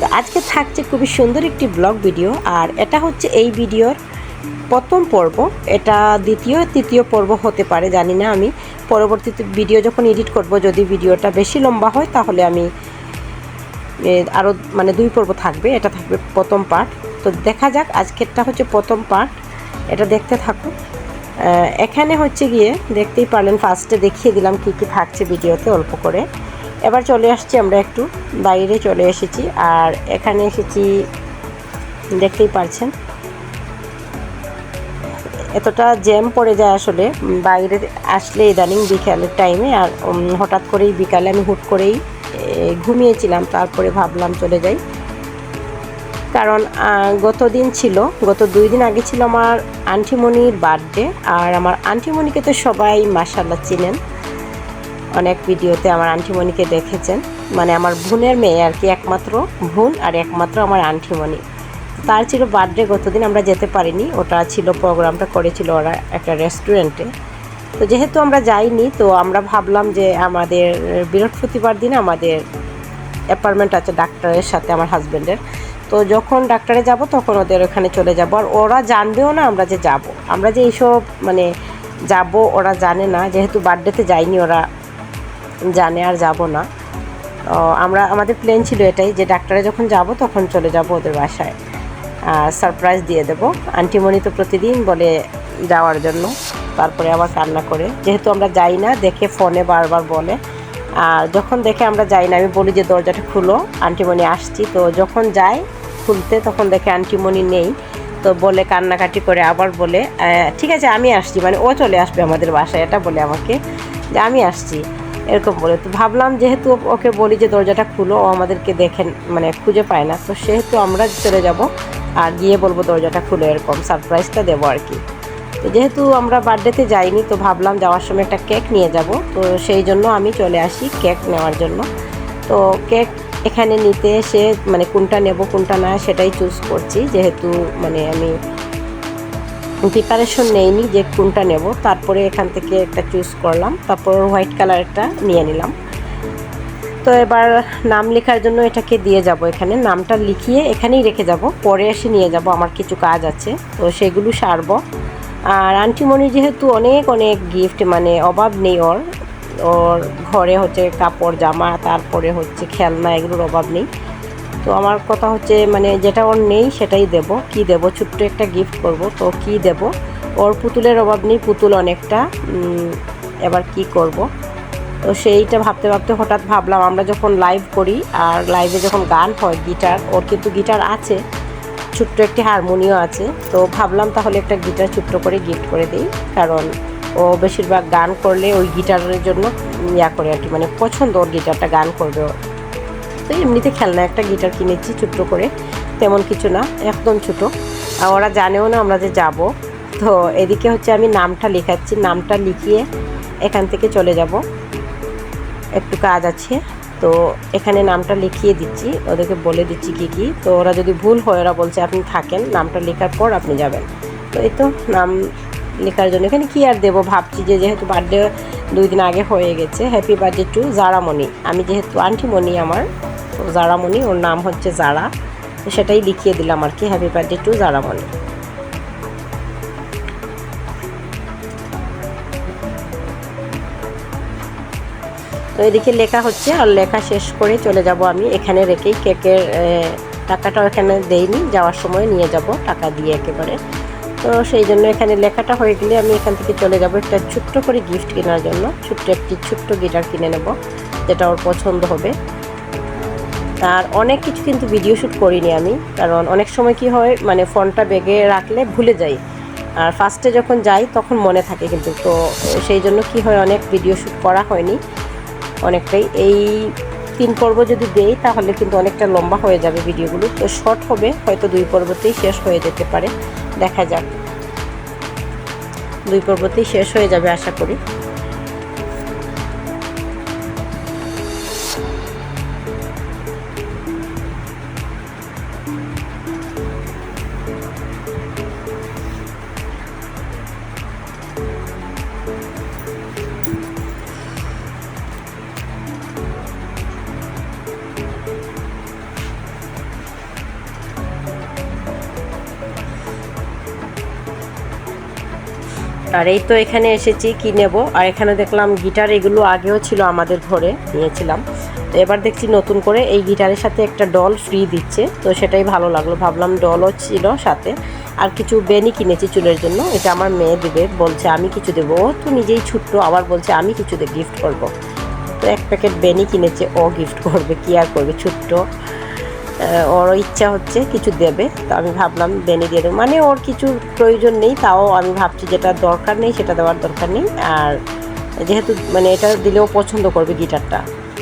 তো আজকে থাকছে খুবই সুন্দর একটি ব্লগ ভিডিও, আর এটা হচ্ছে এই ভিডিওর প্রথম পর্ব। এটা দ্বিতীয়, তৃতীয় পর্ব হতে পারে, জানি না আমি। পরবর্তীতে ভিডিও যখন এডিট করব, যদি ভিডিওটা বেশি লম্বা হয়, তাহলে আমি আরও মানে দুই পর্ব থাকবে, এটা থাকবে প্রথম পার্ট তো দেখা যাক, আজকেরটা হচ্ছে প্রথম পার্ট এটা দেখতে থাকুন এখানে হচ্ছে গিয়ে দেখতেই পারলেন ফার্স্টে দেখিয়ে দিলাম কী কী থাকছে ভিডিওতে, অল্প করে। এবার চলে আসছি আমরা একটু বাইরে চলে এসেছি, আর এখানে এসেছি, দেখতেই পারছেন। এতটা জ্যাম পড়ে যায় আসলে বাইরে আসলে ইদানিং বিকালের টাইমে আর হঠাৎ করেই বিকালে আমি হুট করেই ঘুমিয়েছিলাম, তারপরে ভাবলাম চলে যাই। কারণ গত দিন ছিল, গত দুই দিন আগে ছিল আমার আন্টিমণির বার্থডে আর আমার আন্টিমণিকে তো সবাই মাসাল্লাহ চিনেন। অনেক ভিডিওতে আমার আন্টিমণিকে দেখেছেন। মানে আমার বোনের মেয়ে আর কি, একমাত্র বোন আর একমাত্র আমার আন্টিমণি। তার ছিল বার্থডে গতদিন, আমরা যেতে পারিনি। ওটা ছিল প্রোগ্রামটা করেছিল ওরা একটা রেস্টুরেন্টে তো যেহেতু আমরা যাইনি, তো আমরা ভাবলাম যে আমাদের বৃহস্পতিবার দিন আমাদের অ্যাপার্টমেন্ট আছে ডাক্তারের সাথে, আমার হাজব্যান্ডের তো যখন ডাক্তারে যাব, তখন ওদের ওখানে চলে যাব। আর ওরা জানবেও না আমরা যে যাব। আমরা যে এইসব মানে যাব, ওরা জানে না। যেহেতু বার্থডেতে যাইনি ওরা জানে আর যাব না। আমরা, আমাদের প্ল্যান ছিল এটাই যে ডাক্তারে যখন যাব তখন চলে যাব ওদের বাসায়। সারপ্রাইজ দিয়ে দেবো। আন্টিমণি তো প্রতিদিন বলে যাওয়ার জন্য, তারপরে আবার কান্না করে। যেহেতু আমরা যাই না, দেখে ফোনে বারবার বলে। আর যখন দেখে আমরা যাই না, আমি বলি যে দরজাটা খুলো। আন্টিমণি আসছি। তো যখন যাই খুলতে, তখন দেখে আন্টিমণি নেই। তো বলে কান্নাকাটি করে আবার বলে ঠিক আছে, আমি আসছি। মানে ও চলে আসবে আমাদের বাসায়, এটা বলে আমাকে যে আমি আসছি। এরকম বলে। তো ভাবলাম যেহেতু ওকে বলি যে দরজাটা খুলো, ও আমাদেরকে দেখেন মানে খুঁজে পায় না। তো সেহেতু আমরা চলে যাব আর গিয়ে বলব দরজাটা খুলে এরকম সারপ্রাইজটা দেবো আর কি। তো যেহেতু আমরা বার্থডেতে যাইনি, তো ভাবলাম যাওয়ার সময় একটা কেক নিয়ে যাব। তো সেই জন্য আমি চলে আসি কেক নেওয়ার জন্য। তো কেক এখানে নিতে এসে মানে কোনটা নেব, কোনটা না সেটাই চুজ করছি। যেহেতু মানে আমি প্রিপারেশন নেইনি যে কোনটা নেব। তারপরে এখান থেকে একটা চুজ করলাম। তারপর হোয়াইট কালারটা নিয়ে নিলাম। তো এবার নাম লেখার জন্য এটাকে দিয়ে যাব এখানে। নামটা লিখিয়ে এখানেই রেখে যাব। পরে এসে নিয়ে যাব। আমার কিছু কাজ আছে। তো সেগুলো সারবো। আর আন্টিমণি যেহেতু অনেক অনেক গিফট মানে অভাব নেই ওর। ওর ঘরে হচ্ছে কাপড়, জামা, তারপরে হচ্ছে খেলনা, এগুলোর অভাব নেই। তো আমার কথা হচ্ছে মানে যেটা ওর নেই সেটাই দেব। কি দেব? ছোট্ট একটা গিফট করব। তো কি দেব? ওর পুতুলের অভাব নেই, পুতুল অনেকটা। এবার কি করব? তো সেইটা ভাবতে ভাবতে হঠাৎ ভাবলাম, আমরা যখন লাইভ করি আর লাইভে যখন গান হয় গিটার ওর কিন্তু গিটার আছে, ছোট্ট একটি হারমোনিও আছে। তো ভাবলাম তাহলে একটা গিটার ছোট্ট করে গিফট করে দিই, কারণ ও বেশিরভাগ গান করলে ওই গিটারের জন্য ইয়া করে আর কি মানে পছন্দ ওর গিটারটা গান করবে ওর তো এমনিতে খেলনা একটা গিটার কিনেছি ছোট্ট করে। তেমন কিছু না, একদম ছোট। আর ওরা জানেও না আমরা যে যাব। তো এদিকে হচ্ছে আমি নামটা লেখাচ্ছি, নামটা লিখিয়ে এখান থেকে চলে যাব। একটু কাজ আছে। তো এখানে নামটা লিখিয়ে দিচ্ছি, ওদেরকে বলে দিচ্ছি কি কি। তো ওরা যদি ভুল হয়, ওরা বলছে আপনি থাকেন, নামটা লেখার পর আপনি যাবেন। তো এই তো নাম লেখার জন্য। এখানে কী আর দেবো ভাবছি যে যেহেতু বার্থডে দুই দিন আগে হয়ে গেছে হ্যাপি বার্থডে টু জারামণি আমি যেহেতু আন্টিমণি আমার জারামণি, ওর নাম হচ্ছে জারা। সেটাই লিখিয়ে দিলাম আর কি হ্যাপি বার্থডে টু জারামণি। তো এদিকে লেখা হচ্ছে, আর লেখা শেষ করে চলে যাব আমি। এখানে রেখেই কেকের টাকাটাও এখানে দেইনি, যাওয়ার সময় নিয়ে যাব, টাকা দিয়ে একেবারে। তো সেই জন্য এখানে লেখাটা হয়ে গেলে আমি এখান থেকে চলে যাব একটা ছোট্ট করে গিফট কেনার জন্য। ছোট্ট একটি ছোট্ট গিটার কিনে নেব, যেটা ওর পছন্দ হবে। আর অনেক কিছু কিন্তু ভিডিও শ্যুট করিনি আমি। কারণ অনেক সময় কি হয় মানে ফোনটা ব্যাগে রাখলে ভুলে যাই। আর ফার্স্টে যখন যাই, তখন মনে থাকে কিন্তু। তো সেই জন্য কি হয়, অনেক ভিডিও শ্যুট করা হয়নি অনেকটাই। এই তিন পর্ব যদি দেই, তাহলে কিন্তু অনেকটা লম্বা হয়ে যাবে ভিডিওগুলো তো শর্ট হবে, হয়তো দুই পর্বতেই শেষ হয়ে যেতে পারে। দেখা যাক। দুই পর্বতেই শেষ হয়ে যাবে, আশা করি। আর এই তো এখানে এসেছি, কি নেব? আর এখানে দেখলাম গিটার, এগুলো আগেও ছিল আমাদের ঘরে, নিয়েছিলাম। তো এবার দেখছি নতুন করে এই গিটারের সাথে একটা ডল ফ্রি দিচ্ছে, তো সেটাই ভালো লাগল। ভাবলাম ডলও ছিল সাথে। আর কিছু বেনি কিনেছি চুলের জন্য, এটা আমার মেয়ে দেবে, বলছে, আমি কিছু দেবো। ও তো নিজেই ছোট্ট আবার বলছে, আমি কিছু গিফট করব। তো এক প্যাকেট বেনি কিনেছে, ও গিফট করবে, কি আর করবে ছোট্ট ওর ইচ্ছা হচ্ছে কিছু দেবে, তো আমি ভাবলাম বেনি দিয়ে দেবো। মানে ওর কিছু প্রয়োজন নেই, তাও আমি ভাবছি যেটা দরকার নেই সেটা দেওয়ার দরকার নেই। আর যেহেতু মানে এটা দিলেও পছন্দ করবে গিটারটা।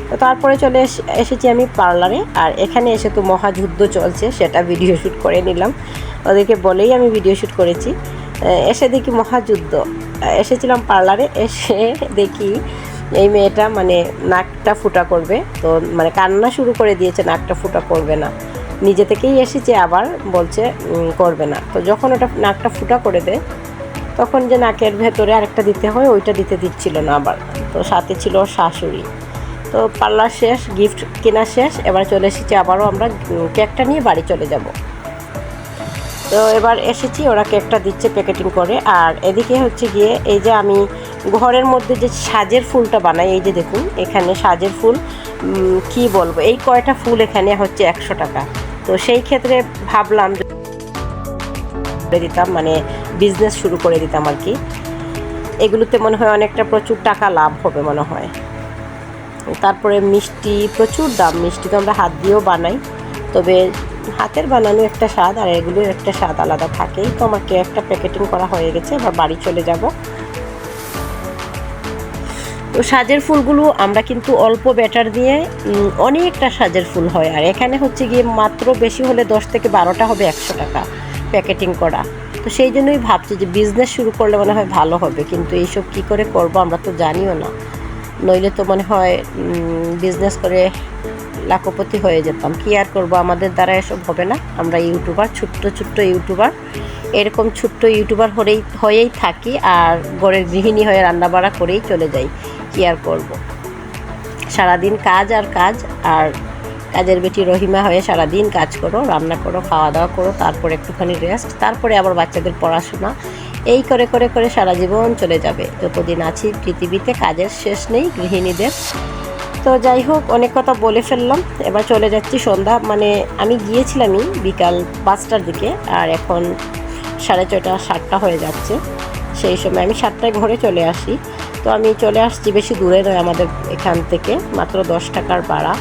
তো তারপরে চলে এসেছি আমি পার্লারে, আর এখানে এসে তো মহাযুদ্ধ চলছে, সেটা ভিডিও শ্যুট করে নিলাম। ওদেরকে বলেই আমি ভিডিও শ্যুট করেছি। এসে দেখি মহাযুদ্ধ। এসেছিলাম পার্লারে, এসে দেখি এই মেয়েটা মানে নাকটা ফুটা করবে। তো মানে কান্না শুরু করে দিয়েছে, নাকটা ফুটা করবে না। নিজে থেকেই এসেছে, আবার বলছে করবে না। তো যখন ওটা নাকটা ফুটা করে দেয়, তখন যে নাকের ভেতরে আরেকটা দিতে হয়, ওইটা দিতে দিচ্ছিল না আবার। তো সাথে ছিল শাশুড়ি। তো পার্লার শেষ গিফট কেনা শেষ, এবার চলে এসেছি, আবারও আমরা কেকটা নিয়ে বাড়ি চলে যাব। তো এবার এসেছি, ওরা কেকটা দিচ্ছে প্যাকেটিং করে। আর এদিকে হচ্ছে গিয়ে এই যে আমি ঘরের মধ্যে যে সাজের ফুলটা বানাই, এই যে দেখুন, এখানে সাজের ফুল কি বলব, এই কয়টা ফুল এখানে হচ্ছে একশো টাকা। তো সেই ক্ষেত্রে ভাবলাম করে দিতাম মানে বিজনেস শুরু করে দিতাম আর কি। এগুলোতে মনে হয় অনেকটা প্রচুর টাকা লাভ হবে মনে হয়। তারপরে মিষ্টি, প্রচুর দাম, মিষ্টি তো আমরা হাত দিয়েও বানাই। তবে হাতের বানানো একটা স্বাদ আর এগুলোর একটা স্বাদ আলাদা থাকেই। তো আমার কেকটা প্যাকেটিং করা হয়ে গেছে, এবার বাড়ি চলে যাব। তো সাজের ফুলগুলো আমরা কিন্তু অল্প ব্যাটার দিয়ে অনেকটা সাজের ফুল হয়। আর এখানে হচ্ছে গিয়ে মাত্র বেশি হলে দশ থেকে বারোটা হবে একশো টাকা প্যাকেটিং করা। তো সেই জন্যই ভাবছি যে বিজনেস শুরু করলে মনে হয় ভালো হবে, কিন্তু এইসব কি করে করব আমরা তো জানিও না। নইলে তো মনে হয় বিজনেস করে লাখপতি হয়ে যেতাম। কি আর করব? আমাদের দ্বারা এসব হবে না। আমরা ইউটিউবার, ছোট্ট ছোট্ট ইউটিউবার। এরকম ছোট্ট ইউটিউবার হয়েই হয়েই থাকি আর ঘরের গৃহিণী হয়ে রান্নাবাড়া করেই চলে যাই। কি আর করব? সারাদিন কাজ আর কাজ, আর কাজের বেটি রহিমা হয়ে সারাদিন কাজ করো, রান্না করো খাওয়া দাওয়া করো, তারপরে একটুখানি রেস্ট তারপরে আবার বাচ্চাদের পড়াশোনা। এই করে করে করে সারা জীবন চলে যাবে। যতদিন আছি পৃথিবীতে কাজের শেষ নেই, গৃহিণীদের তো যাই হোক, অনেক কথা বলে ফেললাম। এবার চলে যাচ্ছি সন্ধ্যা। মানে আমি গিয়েছিলামই বিকাল পাঁচটার দিকে, আর এখন সাড়ে ছয়টা, সাতটা হয়ে যাচ্ছে। সেই সময় আমি সাতটায় ঘরে চলে আসি। তো আমি চলে আসছি বেশি দূরে নয়, আমাদের এখান থেকে, মাত্র দশ টাকার ভাড়া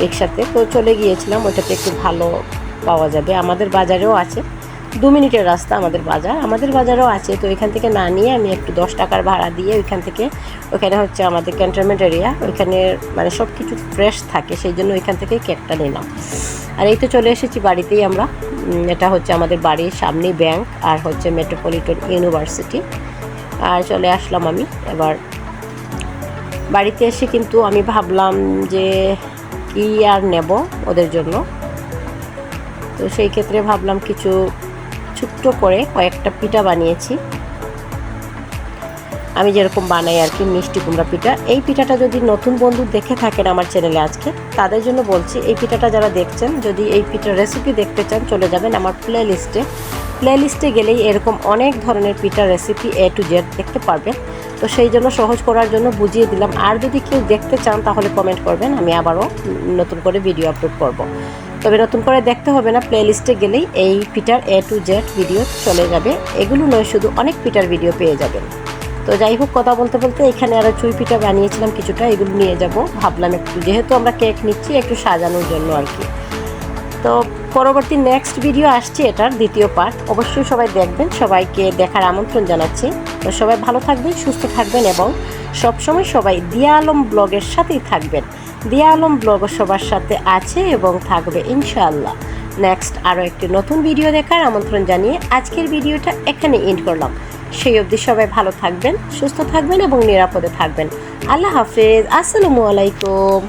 রিক্সাতে তো চলে গিয়েছিলাম ওইটাতে একটু ভালো পাওয়া যাবে। আমাদের বাজারেও আছে। দু মিনিটের রাস্তা আমাদের বাজার। আমাদের বাজারও আছে, তো এখান থেকে না নিয়ে আমি একটু দশ টাকার ভাড়া দিয়ে ওইখান থেকে, ওইখানে হচ্ছে আমাদের ক্যান্টনমেন্ট এরিয়া ওইখানে মানে সব কিছু ফ্রেশ থাকে, সেই জন্য ওইখান থেকে কেকটা নিলাম। আর এই তো চলে এসেছি বাড়িতেই আমরা। এটা হচ্ছে আমাদের বাড়ির সামনেই ব্যাংক আর হচ্ছে মেট্রোপলিটন ইউনিভার্সিটি আর চলে আসলাম আমি এবার। বাড়িতে এসে কিন্তু আমি ভাবলাম যে কি আর নেব ওদের জন্য। তো সেই ক্ষেত্রে ভাবলাম কিছু ছোট্ট করে কয়েকটা পিঠা বানিয়েছি। আমি যেরকম বানাই আর কি মিষ্টি কুমড়া পিঠা। এই পিঠাটা যদি নতুন বন্ধু দেখে থাকেন আমার চ্যানেলে আজকে, তাদের জন্য বলছি, এই পিঠাটা যারা দেখছেন, যদি এই পিঠার রেসিপি দেখতে চান, চলে যাবেন আমার প্লে লিস্টে প্লে লিস্টে গেলেই এরকম অনেক ধরনের পিঠার রেসিপি এ টু জেড দেখতে পারবেন। তো সেই জন্য সহজ করার জন্য বুঝিয়ে দিলাম। আর যদি কেউ দেখতে চান, তাহলে কমেন্ট করবেন, আমি আবারও নতুন করে ভিডিও আপলোড করব। তবে নতুন করে দেখতে হবে না প্লে লিস্টে গেলেই এই Peter A to Z video চলে যাবে। এগুলো নয়, শুধু অনেক পিটার ভিডিও পেয়ে যাবেন। তো যাই হোক, কথা বলতে বলতে এখানে আরও চুই পিঠা বানিয়েছিলাম কিছুটা, এগুলো নিয়ে যাব। ভাবলাম একটু, যেহেতু আমরা কেক নিচ্ছি, একটু সাজানোর জন্য আর কি। তো পরবর্তী নেক্সট ভিডিও আসছে এটার, দ্বিতীয় পার্ট অবশ্যই সবাই দেখবেন, সবাইকে দেখার আমন্ত্রণ জানাচ্ছি। তো সবাই ভালো থাকবেন, সুস্থ থাকবেন এবং সবসময় সবাই দিয়া আলম ব্লগের সাথেই থাকবেন। দিয়া আলম ব্লগ সবার সাথে আছে এবং থাকবে ইনশাআল্লাহ। নেক্সট আরও একটি নতুন ভিডিও দেখার আমন্ত্রণ জানিয়ে আজকের ভিডিওটা এখানে এন্ড করলাম। সেই অবধি সবাই ভালো থাকবেন, সুস্থ থাকবেন এবং নিরাপদে থাকবেন। আল্লাহ হাফেজ, আসসালামু আলাইকুম।